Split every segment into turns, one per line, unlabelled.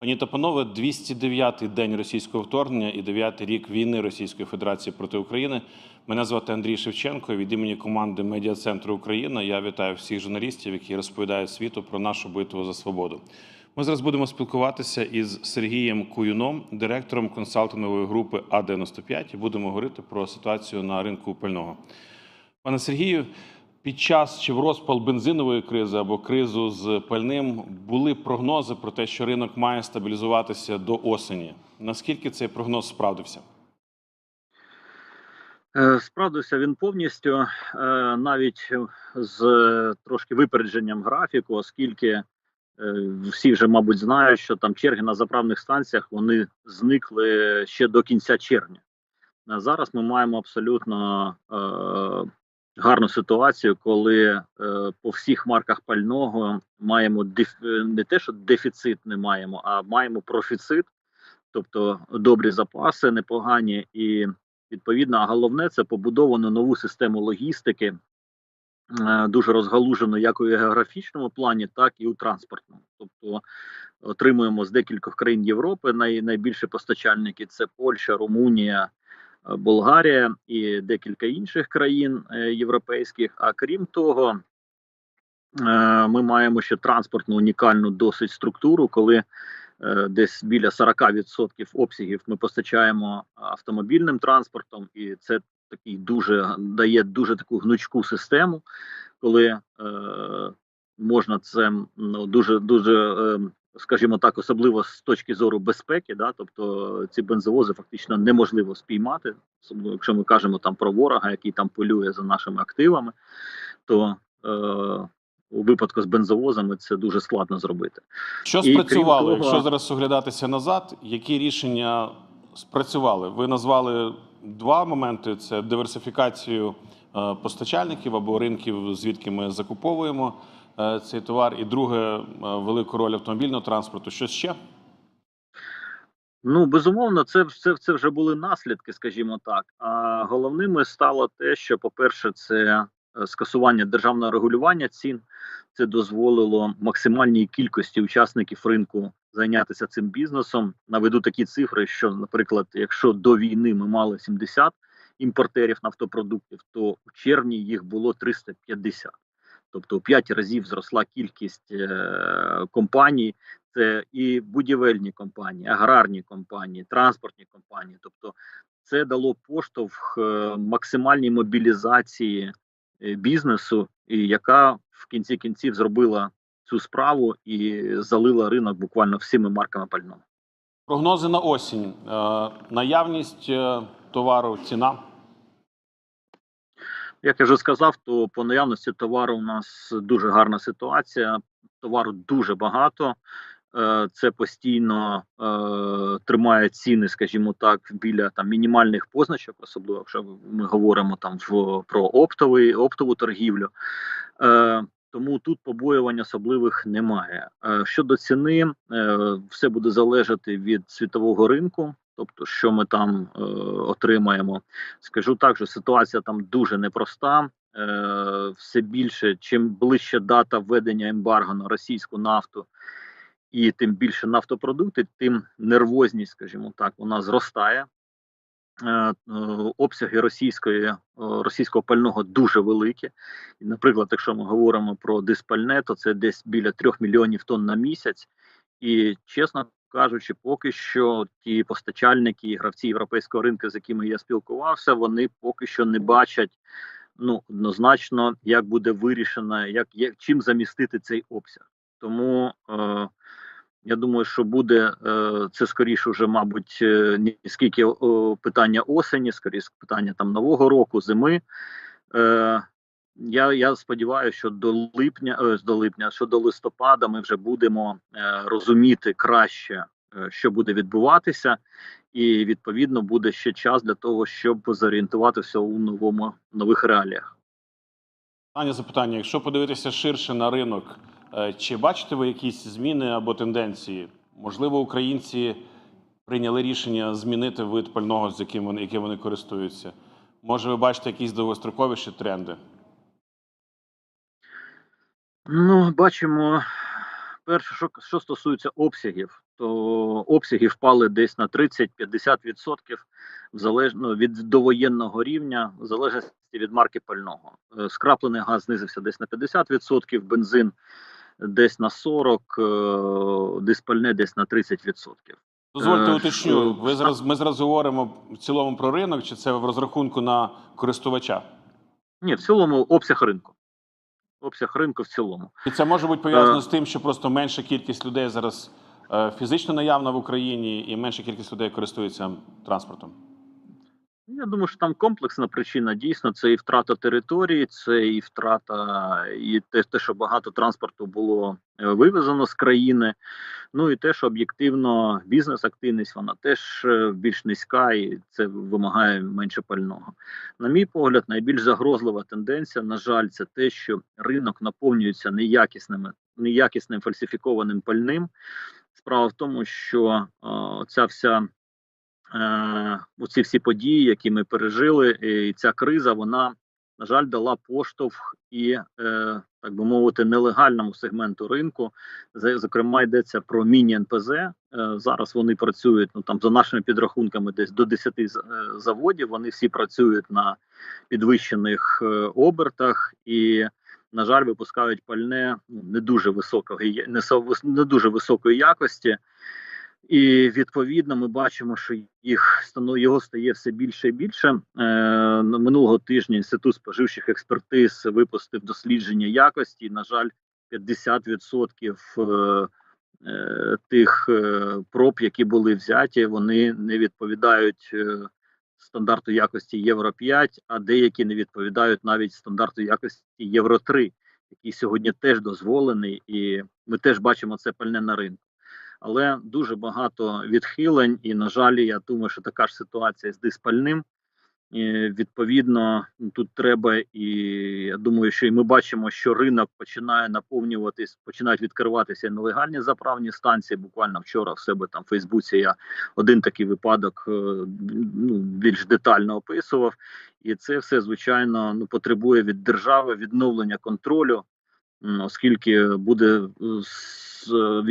Пані та панове, 209-й день російського вторгнення і 9-й рік війни Російської Федерації проти України. Мене звати Андрій Шевченко. Від імені команди Медіа Центру Україна я вітаю всіх журналістів, які розповідають світу про нашу битву за свободу. Ми зараз будемо спілкуватися із Сергієм Куюном, директором консалтингової групи А95, і будемо говорити про ситуацію на ринку пального. Пане Сергію, під час чи в розпал бензинової кризи або кризу з пальним були прогнози про те, що ринок має стабілізуватися до осені. Наскільки цей прогноз справдився?
Е, Справдився він повністю, е, навіть з трошки випередженням графіку, оскільки е, всі вже, мабуть, знають, що там черги на заправних станціях вони зникли ще до кінця червня. Зараз ми маємо абсолютно гарну ситуацію, коли е, по всіх марках пального маємо деф... не те, що дефіцит не маємо, а маємо профіцит, тобто добрі запаси, непогані і Відповідно, а головне це побудовано нову систему логістики, е, дуже розгалужену як у географічному плані, так і у транспортному. Тобто отримуємо з декількох країн Європи най, найбільші постачальники: це Польща, Румунія, е, Болгарія і декілька інших країн е, європейських. А крім того, е, ми маємо ще транспортну унікальну досить структуру, коли Е, десь біля 40% обсягів ми постачаємо автомобільним транспортом, і це такий дуже дає дуже таку гнучку систему, коли можна це ну, дуже дуже. Скажімо так, особливо з точки зору безпеки, да, тобто ці бензовози фактично неможливо спіймати, особливо якщо ми кажемо там про ворога, який там полює за нашими активами, то е, у випадку з бензовозами це дуже складно зробити.
Що
І,
спрацювало?
того-
Якщо зараз оглядатися назад, які рішення спрацювали? Ви назвали два моменти: це диверсифікацію е, постачальників або ринків, звідки ми закуповуємо цей товар, і друге е, велику роль автомобільного транспорту. Що ще?
Ну безумовно, це це, це вже були наслідки, скажімо так. А головними стало те, що, по-перше, це е, скасування державного регулювання цін. Це дозволило максимальній кількості учасників ринку зайнятися цим бізнесом. Наведу такі цифри, що, наприклад, якщо до війни ми мали 70 імпортерів нафтопродуктів, то у червні їх було 350. Тобто у 5 разів зросла кількість е, компаній. Це і будівельні компанії, аграрні компанії, транспортні компанії. Тобто, це дало поштовх е, максимальній мобілізації е, бізнесу, і яка в кінці кінців зробила цю справу і залила ринок буквально всіми марками пального.
Прогнози на осінь, наявність товару, ціна.
Як я вже сказав, то по наявності товару у нас дуже гарна ситуація. Товару дуже багато. Е, Це постійно е, тримає ціни, скажімо так, біля там мінімальних позначок, особливо якщо ми говоримо там в про оптовий оптову торгівлю. Е, тому тут побоювань особливих немає. Е, щодо ціни, е, все буде залежати від світового ринку, тобто, що ми там е, отримаємо. Скажу так, що ситуація там дуже непроста. Е, все більше, чим ближче дата введення ембарго на російську нафту, і тим більше нафтопродукти, тим нервозність, скажімо так, вона зростає. Е, е, обсяги російської е, російського пального дуже великі. Наприклад, якщо ми говоримо про диспальне, то це десь біля трьох мільйонів тонн на місяць. І чесно кажучи, поки що ті постачальники і гравці європейського ринку, з якими я спілкувався, вони поки що не бачать ну однозначно, як буде вирішено, як, як чим замістити цей обсяг. Тому е, я думаю, що буде е, це скоріше вже, мабуть, е, не скільки о, питання осені, скоріше питання там нового року, зими. Е, я, я сподіваюся, що до липня, е, до липня, що до листопада ми вже будемо е, розуміти краще, е, що буде відбуватися, і відповідно буде ще час для того, щоб зорієнтуватися у новому нових реаліях.
Останнє запитання: якщо подивитися ширше на ринок, е, чи бачите ви якісь зміни або тенденції? Можливо, українці прийняли рішення змінити вид пального, з яким вони яким вони користуються. Може, ви бачите якісь довгостроковіші тренди?
Ну, бачимо, перше, що, що стосується обсягів, то обсяги впали десь на 30-50% в залежно від довоєнного рівня, в залежності від марки пального. Е, Скраплений газ знизився десь на 50%, бензин десь на 40%, е, диспальне десь на 30%.
Дозвольте
Е,
уточню. Ви зараз ми зараз говоримо в цілому про ринок, чи це в розрахунку на користувача?
Ні, в цілому обсяг ринку. Обсяг ринку в цілому.
І це може бути пов'язано
Е.
з тим, що просто менша кількість людей зараз е, фізично наявна в Україні, і менша кількість людей користується транспортом.
Я думаю, що там комплексна причина. Дійсно, це і втрата території, це і втрата, і те, те, що багато транспорту було е, вивезено з країни. Ну і те, що об'єктивно бізнес-активність вона теж е, більш низька, і це вимагає менше пального. На мій погляд, найбільш загрозлива тенденція, на жаль, це те, що ринок наповнюється неякісними, неякісним фальсифікованим пальним. Справа в тому, що е, ця вся оці всі події, які ми пережили, і ця криза, вона, на жаль, дала поштовх і, е, так би мовити, нелегальному сегменту ринку. Зокрема, йдеться про міні-НПЗ. Е, зараз вони працюють ну там за нашими підрахунками, десь до 10 з- е, заводів. Вони всі працюють на підвищених е, обертах і. На жаль, випускають пальне ну, не дуже високої, не дуже високої якості, і відповідно ми бачимо, що їх його стає все більше і більше. Е, минулого тижня інститут споживчих експертиз випустив дослідження якості. На жаль, 50% е, е, тих е, проб, які були взяті, вони не відповідають е, стандарту якості Євро 5, а деякі не відповідають навіть стандарту якості Євро 3, який сьогодні теж дозволений, і ми теж бачимо це пальне на ринку але дуже багато відхилень, і на жаль, я думаю, що така ж ситуація з диспальним. І, відповідно, тут треба, і я думаю, що і ми бачимо, що ринок починає наповнюватись, починають відкриватися нелегальні заправні станції. Буквально вчора в себе там в Фейсбуці я один такий випадок е, ну, більш детально описував. І це все звичайно ну потребує від держави відновлення контролю, оскільки буде е,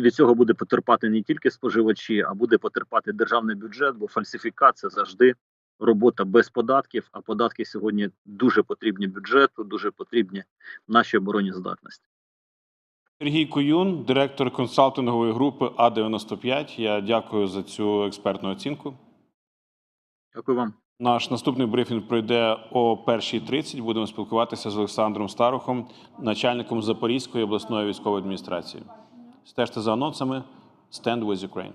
від, цього буде потерпати не тільки споживачі, а буде потерпати державний бюджет, бо фальсифікація завжди робота без податків. А податки сьогодні дуже потрібні бюджету, дуже потрібні нашій обороні здатності.
Сергій Куюн, директор консалтингової групи А95. Я дякую за цю експертну оцінку.
Дякую вам.
Наш наступний брифінг пройде о 1.30. Будемо спілкуватися з Олександром Старухом, начальником Запорізької обласної військової адміністрації. Стежте за анонсами. Stand with Ukraine.